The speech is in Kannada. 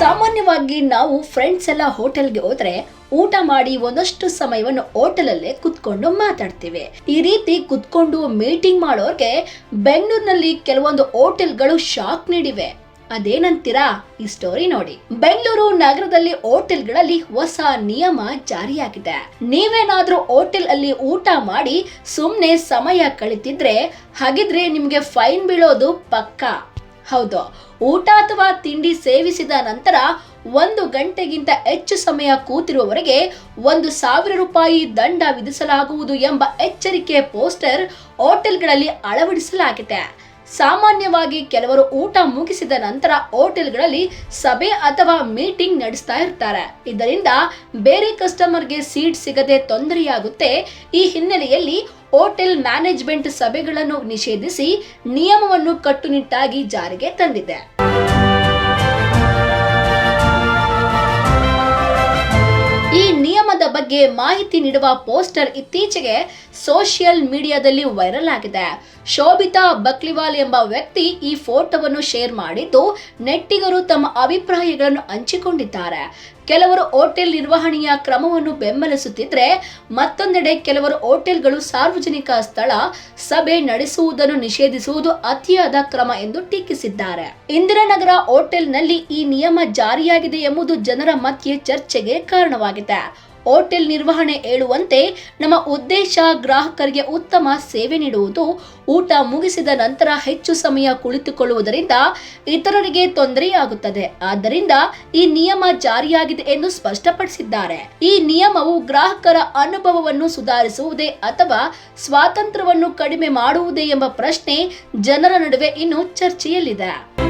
ಸಾಮಾನ್ಯವಾಗಿ ನಾವು ಫ್ರೆಂಡ್ಸ್ ಎಲ್ಲ ಹೋಟೆಲ್ಗೆ ಹೋದ್ರೆ ಊಟ ಮಾಡಿ ಒಂದಷ್ಟು ಸಮಯವನ್ನು ಹೋಟೆಲಲ್ಲೇ ಕುತ್ಕೊಂಡು ಮಾತಾಡ್ತೀವಿ. ಈ ರೀತಿ ಕುತ್ಕೊಂಡು ಮೀಟಿಂಗ್ ಮಾಡೋರ್ಗೆ ಬೆಂಗಳೂರಿನಲ್ಲಿ ಕೆಲವೊಂದು ಹೋಟೆಲ್ಗಳು ಶಾಕ್ ನೀಡಿವೆ. ಅದೇನಂತೀರಾ? ಈ ಸ್ಟೋರಿ ನೋಡಿ. ಬೆಂಗಳೂರು ನಗರದಲ್ಲಿ ಹೋಟೆಲ್ಗಳಲ್ಲಿ ಹೊಸ ನಿಯಮ ಜಾರಿಯಾಗಿದೆ. ನೀವೇನಾದ್ರೂ ಹೋಟೆಲ್ ಅಲ್ಲಿ ಊಟ ಮಾಡಿ ಸುಮ್ಮನೆ ಸಮಯ ಕಳಿತಿದ್ರೆ, ಹಾಗಿದ್ರೆ ನಿಮ್ಗೆ ಫೈನ್ ಬೀಳೋದು ಪಕ್ಕಾ? ಹೌದು. ಊಟ ಅಥವಾ ತಿಂಡಿ ಸೇವಿಸಿದ ನಂತರ ಒಂದು ಗಂಟೆಗಿಂತ ಹೆಚ್ಚು ಸಮಯ ಕೂತಿರುವವರೆಗೆ ಒಂದು ಸಾವಿರ ರೂಪಾಯಿ ದಂಡ ವಿಧಿಸಲಾಗುವುದು ಎಂಬ ಎಚ್ಚರಿಕೆ ಪೋಸ್ಟರ್ ಹೋಟೆಲ್ಗಳಲ್ಲಿ ಅಳವಡಿಸಲಾಗಿದೆ. ಸಾಮಾನ್ಯವಾಗಿ ಕೆಲವರು ಊಟ ಮುಗಿಸಿದ ನಂತರ ಹೋಟೆಲ್ಗಳಲ್ಲಿ ಸಭೆ ಅಥವಾ ಮೀಟಿಂಗ್ ನಡೆಸ್ತಾ ಇರ್ತಾರೆ. ಇದರಿಂದ ಬೇರೆ ಕಸ್ಟಮರ್ಗೆ ಸೀಟ್ ಸಿಗದೆ ತೊಂದರೆಯಾಗುತ್ತೆ. ಈ ಹಿನ್ನೆಲೆಯಲ್ಲಿ ಹೋಟೆಲ್ ಮ್ಯಾನೇಜ್ಮೆಂಟ್ ಸಭೆಗಳನ್ನು ನಿಷೇಧಿಸಿ ನಿಯಮವನ್ನು ಕಟ್ಟುನಿಟ್ಟಾಗಿ ಜಾರಿಗೆ ತಂದಿದೆ. ಬಗ್ಗೆ ಮಾಹಿತಿ ನೀಡುವ ಪೋಸ್ಟರ್ ಇತ್ತೀಚೆಗೆ ಸೋಷಿಯಲ್ ಮೀಡಿಯಾದಲ್ಲಿ ವೈರಲ್ ಆಗಿದೆ. ಶೋಭಿತಾ ಬಕ್ಲಿವಾಲ್ ಎಂಬ ವ್ಯಕ್ತಿ ಈ ಫೋಟೋವನ್ನು ಶೇರ್ ಮಾಡಿದ್ದು, ನೆಟ್ಟಿಗರು ತಮ್ಮ ಅಭಿಪ್ರಾಯಗಳನ್ನು ಹಂಚಿಕೊಂಡಿದ್ದಾರೆ. ಕೆಲವರು ಹೋಟೆಲ್ ನಿರ್ವಹಣೆಯ ಕ್ರಮವನ್ನು ಬೆಂಬಲಿಸುತ್ತಿದ್ರೆ, ಮತ್ತೊಂದೆಡೆ ಕೆಲವರು ಹೋಟೆಲ್ಗಳು ಸಾರ್ವಜನಿಕ ಸ್ಥಳ ಸಭೆ ನಡೆಸುವುದನ್ನು ನಿಷೇಧಿಸುವುದು ಅತಿಯಾದ ಕ್ರಮ ಎಂದು ಟೀಕಿಸಿದ್ದಾರೆ. ಇಂದಿರಾನಗರ ಹೋಟೆಲ್ನಲ್ಲಿ ಈ ನಿಯಮ ಜಾರಿಯಾಗಿದೆ ಎಂಬುದು ಜನರ ಮಧ್ಯೆ ಚರ್ಚೆಗೆ ಕಾರಣವಾಗಿದೆ. ಹೋಟೆಲ್ ನಿರ್ವಹಣೆ ಹೇಳುವಂತೆ ನಮ್ಮ ಉದ್ದೇಶ ಗ್ರಾಹಕರಿಗೆ ಉತ್ತಮ ಸೇವೆ ನೀಡುವುದು. ಊಟ ಮುಗಿಸಿದ ನಂತರ ಹೆಚ್ಚು ಸಮಯ ಕುಳಿತುಕೊಳ್ಳುವುದರಿಂದ ಇತರರಿಗೆ ತೊಂದರೆಯಾಗುತ್ತದೆ. ಆದ್ದರಿಂದ ಈ ನಿಯಮ ಜಾರಿಯಾಗಿದೆ ಎಂದು ಸ್ಪಷ್ಟಪಡಿಸಿದ್ದಾರೆ. ಈ ನಿಯಮವು ಗ್ರಾಹಕರ ಅನುಭವವನ್ನು ಸುಧಾರಿಸುವುದೇ ಅಥವಾ ಸ್ವಾತಂತ್ರ್ಯವನ್ನು ಕಡಿಮೆ ಮಾಡುವುದೇ ಎಂಬ ಪ್ರಶ್ನೆ ಜನರ ನಡುವೆ ಇನ್ನು ಚರ್ಚೆಯಲ್ಲಿದೆ.